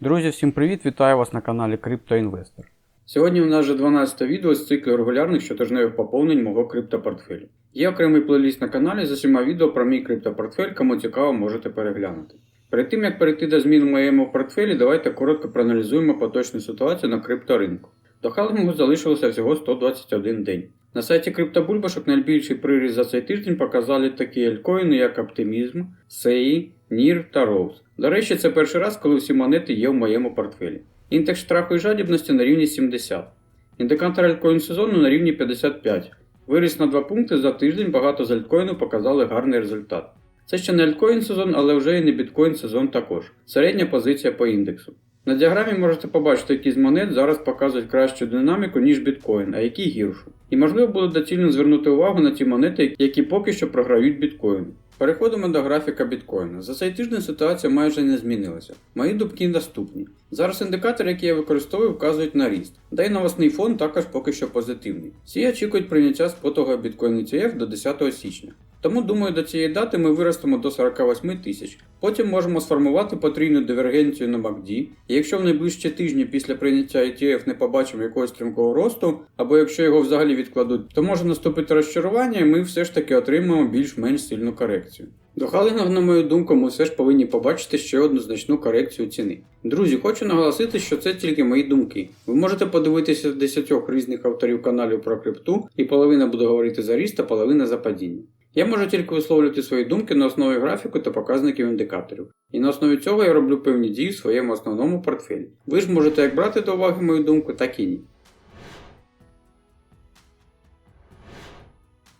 Друзі, всім привіт! Вітаю вас на каналі CryptoInvestor. Сьогодні у нас вже 12 відео з циклу регулярних щотижневих поповнень мого криптопортфелю. Є окремий плейліст на каналі з усіма відео про мій криптопортфель, кому цікаво, можете переглянути. Перед тим як перейти до змін в моєму портфелі, давайте коротко проаналізуємо поточну ситуацію на крипторинку. До халвінгу залишилося всього 121 день. На сайті криптобульбашок найбільший приріст за цей тиждень показали такі альткоїни, як Оптимізм, SEI, NIR та Rose. До речі, це перший раз, коли всі монети є в моєму портфелі. Індекс страху і жадібності на рівні 70. Індикатор альткоін сезону на рівні 55. Виріс на 2 пункти за тиждень, багато з альткоїну показали гарний результат. Це ще не альткоін сезон, але вже і не біткоін сезон також. Середня позиція по індексу. На діаграмі можете побачити, які з монет зараз показують кращу динаміку, ніж біткоін, а які гіршу. І можливо буде доцільно звернути увагу на ті монети, які поки що програють біткоїну. Переходимо до графіка біткоїна. За цей тиждень ситуація майже не змінилася. Мої дубки наступні. Зараз індикатори, які я використовую, вказують на ріст. та й новосний фон також поки що позитивний. Всі очікують прийняття спотового біткоін ETF до 10 січня. Тому думаю, до цієї дати ми виростемо до 48 тисяч. Потім можемо сформувати потрійну дивергенцію на MACD, і якщо в найближчі тижні після прийняття ETF не побачимо якогось стрімкого росту, або якщо його взагалі відкладуть, то може наступити розчарування, і ми все ж таки отримаємо більш-менш сильну корекцію. До халінгу, на мою думку, ми все ж повинні побачити ще одну значну корекцію ціни. Друзі, хочу наголосити, що це тільки мої думки. Ви можете подивитися 10 різних авторів каналів про крипту, і половина буде говорити за ріст, а половина за падіння. Я можу тільки висловлювати свої думки на основі графіку та показників індикаторів. І на основі цього я роблю певні дії в своєму основному портфелі. Ви ж можете як брати до уваги мою думку, так і ні.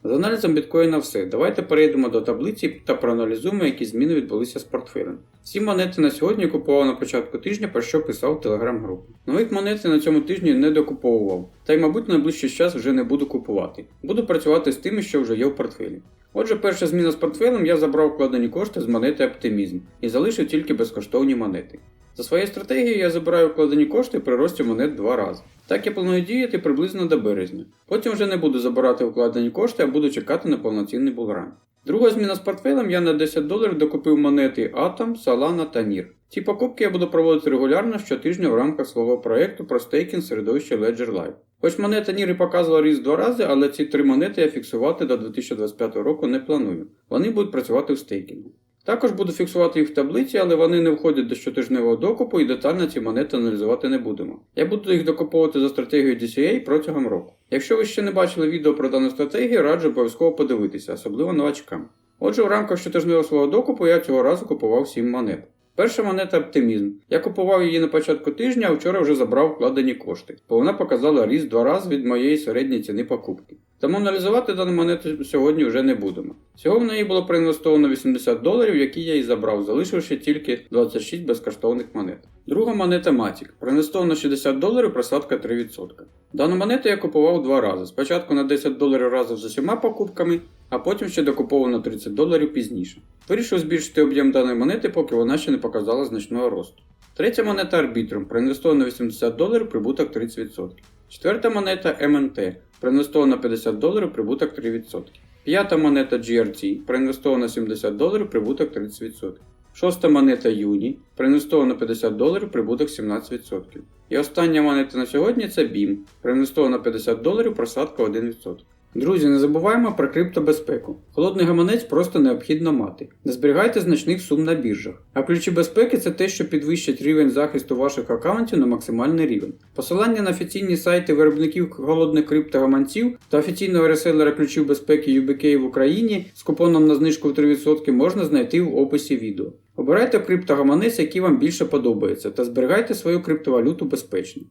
З аналізом біткоїна все. Давайте перейдемо до таблиці та проаналізуємо, які зміни відбулися з портфелем. Всі монети на сьогодні купував на початку тижня, про що писав в телеграм-групі. Нових монет я на цьому тижні не докуповував, та й, мабуть, найближчий час вже не буду купувати. Буду працювати з тими, що вже є в портфелі. Отже, перша зміна з портфелем я забрав вкладені кошти з монети Оптимізм і залишив тільки безкоштовні монети. За своєю стратегією я забираю вкладені кошти при рості монет два рази. Так я планую діяти приблизно до березня. Потім вже не буду забирати вкладені кошти, а буду чекати на повноцінний булран. Друга зміна з портфелем я на 10 доларів докупив монети Atom, Solana та NIR. Ці покупки я буду проводити регулярно щотижня в рамках свого проєкту про стейкінг середовища Ledger Live. Хоч монета і показувала ріст два рази, але ці три монети я фіксувати до 2025 року не планую. Вони будуть працювати в стейкінгу. Також буду фіксувати їх в таблиці, але вони не входять до щотижневого докупу і детально ці монети аналізувати не будемо. Я буду їх докуповувати за стратегією DCA протягом року. Якщо ви ще не бачили відео про дану стратегію, раджу обов'язково подивитися, особливо новачкам. Отже, в рамках щотижневого свого докупу я цього разу купував 7 монет. Перша монета оптимізм. Я купував її на початку тижня, а вчора вже забрав вкладені кошти, бо вона показала ріст два рази від моєї середньої ціни покупки. Тому аналізувати дану монету сьогодні вже не будемо. Всього в неї було проінвестовано 80 доларів, які я і забрав, залишивши тільки 26 безкоштовних монет. Друга монета Matic. Проінвестовано 60 доларів, просадка 3%. Дану монету я купував два рази. Спочатку на 10 доларів разом з усіма покупками, а потім ще докуповував на 30 доларів пізніше. Вирішив збільшити об'єм даної монети, поки вона ще не показала значного росту. Третя монета Arbitrum проінвестовано 80 доларів, прибуток 30%. Четверта монета MNT проінвестовано 50 доларів, прибуток 3%. П'ята монета GRT проінвестовано 70 доларів, прибуток 30%. Шоста монета Юні проінвестовано 50 доларів, прибуток 17%. І остання монета на сьогодні це BIM, проінвестовано 50 доларів, просадка 1%. Друзі, не забуваємо про криптобезпеку. Холодний гаманець просто необхідно мати. Не зберігайте значних сум на біржах. А ключі безпеки це те, що підвищить рівень захисту ваших аккаунтів на максимальний рівень. Посилання на офіційні сайти виробників холодних криптогаманців та офіційного реселера ключів безпеки UBK в Україні з купоном на знижку в 3% можна знайти в описі відео. Обирайте криптогаманець, який вам більше подобається, та зберігайте свою криптовалюту безпечно.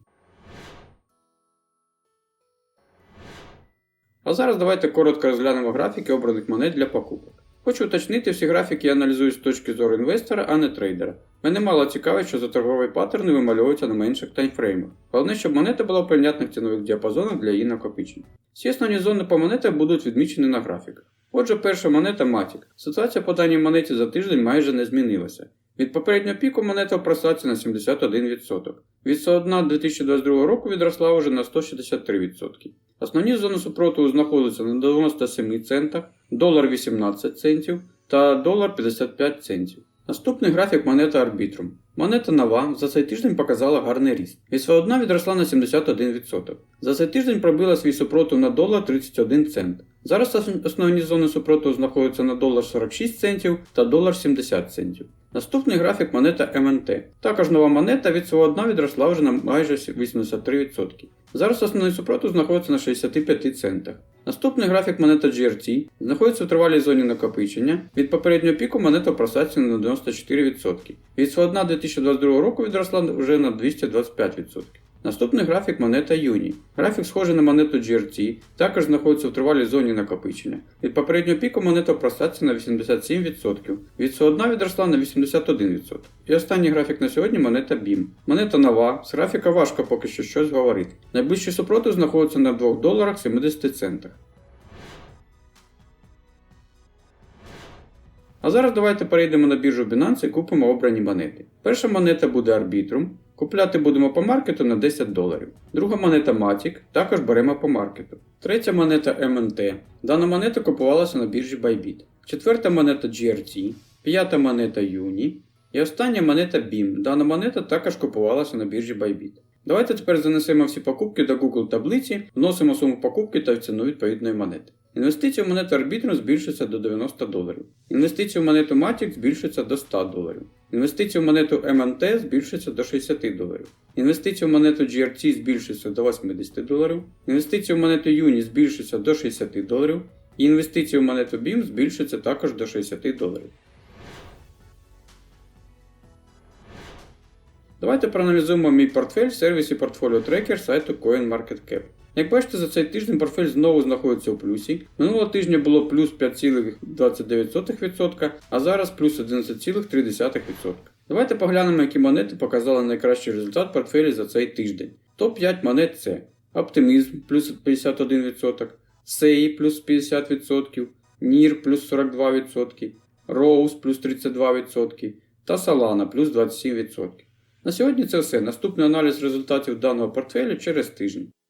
А зараз давайте коротко розглянемо графіки обраних монет для покупок. Хочу уточнити, всі графіки я аналізую з точки зору інвестора, а не трейдера. Мене мало цікавить, що за торгові паттерни вимальовуються на менших таймфреймах. Головне, щоб монета була в прийнятних цінових діапазонах для її накопичення. Всі основні зони по монетах будуть відмічені на графіках. Отже, перша монета Matic. Ситуація по даній монеті за тиждень майже не змінилася. Від попереднього піку монета в просадці на 71%. Від дна 2022 року відросла вже на 163%. Основні зони супротиву знаходяться на 97 центах, долар 18 центів та долар 55 центів. Наступний графік монета Arbitrum. Монета нова за цей тиждень показала гарний ріст. Від свого відросла на 71%. За цей тиждень пробила свій супротив на долар 31 цент. Зараз основні зони супротиву знаходяться на долар 46 центів та долар 70 центів. Наступний графік монета МНТ. Також нова монета від свого дна відросла вже на майже 83%. Зараз основний супротив знаходиться на 65 центах. Наступний графік монета GRT знаходиться в тривалій зоні накопичення. Від попереднього піку монета просається на 94%. Від свого дна 2022 року відросла вже на 225%. Наступний графік монета Юні. Графік схожий на монету GRT, також знаходиться в тривалій зоні накопичення. Від попереднього піку монета просається на 87%. Від свого дна відросла на 81%. І останній графік на сьогодні монета BIM. Монета нова, з графіка важко поки що щось говорити. Найближчий супротив знаходиться на 2 доларах 70 центах. А зараз давайте перейдемо на біржу Binance і купимо обрані монети. Перша монета буде Arbitrum. Купляти будемо по маркету на 10 доларів. Друга монета Matic, також беремо по маркету. Третя монета MNT. Дана монета купувалася на біржі Bybit. Четверта монета GRT. П'ята монета Uni. І остання монета BIM. Дана монета також купувалася на біржі Bybit. Давайте тепер занесемо всі покупки до Google таблиці, вносимо суму покупки та ціну відповідної монети. Інвестиції в монету Arbitrum збільшуються до 90 доларів. Інвестиції в монету Matic збільшуються до 100 доларів. Інвестиції в монету MNT збільшуються до 60 доларів. Інвестиції в монету GRT збільшуються до 80 доларів. Інвестиції в монету Uni збільшуються до 60 доларів. І інвестиції в монету BIM збільшуються також до 60 доларів. Давайте проаналізуємо мій портфель в сервісі Portfolio Tracker сайту CoinMarketCap. Як бачите, за цей тиждень портфель знову знаходиться у плюсі. Минулого тижня було плюс 5,29%, а зараз плюс 11,3%. Давайте поглянемо, які монети показали найкращий результат портфелі за цей тиждень. Топ-5 монет це Optimism плюс 51%, SEI плюс 50%, NIR плюс 42%, Rose плюс 32% та Solana плюс 27%. На сьогодні це все. Наступний аналіз результатів даного портфелю через тиждень.